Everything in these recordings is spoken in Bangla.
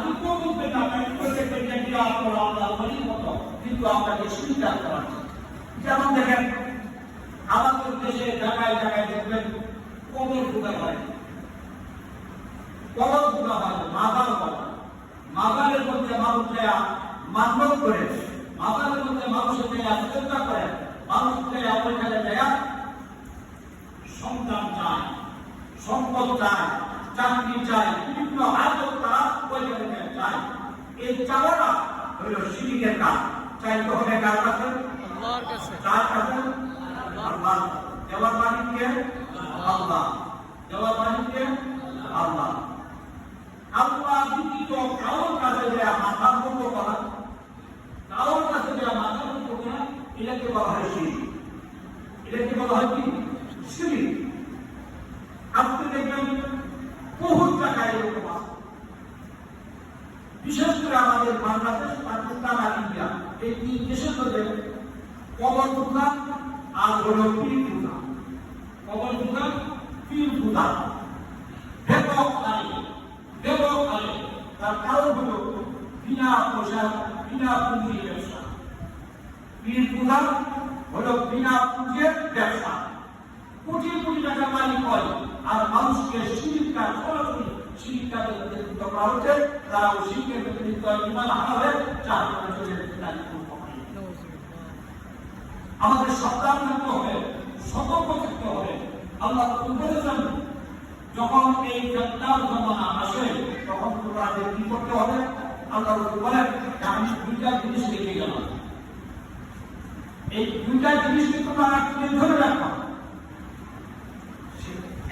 কেউ বুঝবেন না আপনি করে যে আপনার আল্লাহ বলির মতো কিন্তু আপনাকে স্বীকার করা যেমন দেখেন আমাদের দেশে জায়গায় জায়গায় দেখবেন কবর পূজা হয় কবর পূজা হয় মাজার হয় মাজারের মধ্যে মানুষ দেয়া মান্যত করে মাজারের মধ্যে মানুষের দেয়া চেষ্টা করে মানুষ দেয়া ওইখানে দেয়া সন্তান চায়, সম্পদ চায় চাকরি চায় বিভিন্ন হাজত তারা ওইখানে চায় এই চাওয়াটা হইল শিরিকের কাজ। চাইতে হবে কার কাছে? আল্লাহর কাছে। চার কাছে? আল্লাহ। দেওয়ার মালিককে আল্লাহ। দেওয়ার মালিককে আল্লাহ। আল্লাহ ব্যতীত কারোর কাছে দেয়া মাথা মতো করা কারোর কাছে দেয়া মাথা মতো করা এটাকে বলা হয় শিরিক এটাকে বলা হয় কি? শিরিক আপনি দেখবেন বহু জায়গায় এরকম বিশেষ করে আমাদের বাংলাদেশ, পাকিস্তান আর ইন্ডিয়া, এই তিন দেশের মধ্যে কবর পূজা আর হলো পীর পূজা কবর পূজা পীর পূজা তার কারণ হলো বিনা পয়সা, বিনা পুঁজির ব্যবসা। পীর পূজা হলো বিনা পুঁজির ব্যবসা। কোটি কোটি টাকা মালিক হয় আর মানুষকে শিক্ষা প্রতিনিধিত্ব করা হচ্ছে তারা শিক্ষার প্রতিনিধিত্ব ইমান আনা হয়ে চলে আমাদের সাবধান থাকতে হবে সতর্ক থাকতে হবে। আল্লাহ বলেছেন যখন এই ফেতনার জমানা আসে তখন তোমাদের কি করতে হবে? আল্লাহ বলেন আমি দুইটা জিনিস রেখে গেলাম। এই দুইটা জিনিসকে তোমরা রাখতে ধরে রাখো।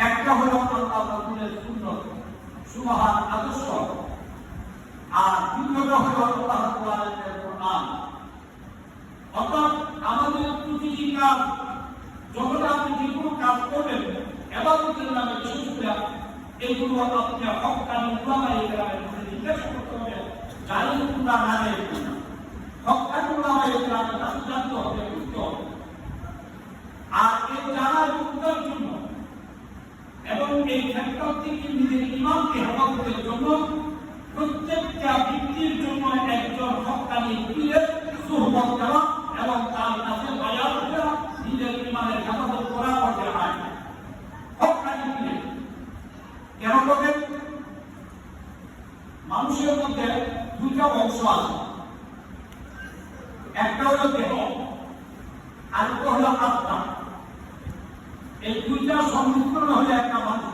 একটা হলো আল্লাহ রসুলের সুন্নত। সুমহান আদর্শ। আর অর্থাৎ আমাদের প্রতিটি কাজ যখন আপনি যে কোনো কাজ করবেন, এবাদতের নামে বিশেষ করে এগুলো আপনি হক কাছে জিজ্ঞাসা করতে হবে, জানেন না হকানি উলামা ইকরামের কাছে জানতে হবে বুঝতে হবে আর এই জানার উত্তর জন্য এবং এই থেকে নিজের ইমানকে হেফাজতের জন্য, প্রত্যেকটা ব্যক্তির জন্য একজন হকানি পীরের সুহবত দেওয়া এবং তার কাছে বায়াত দেওয়া নিজের ইমানের হেফাজত করা করতে হয়। হকানি পীরের কেন করবেন মানুষের মধ্যে দুইটা অংশ আছে। একটা হলো দেহ আরেকটা হলো আত্মা। এই দুইটা সংমিশ্রণ হলে একটা মানুষ।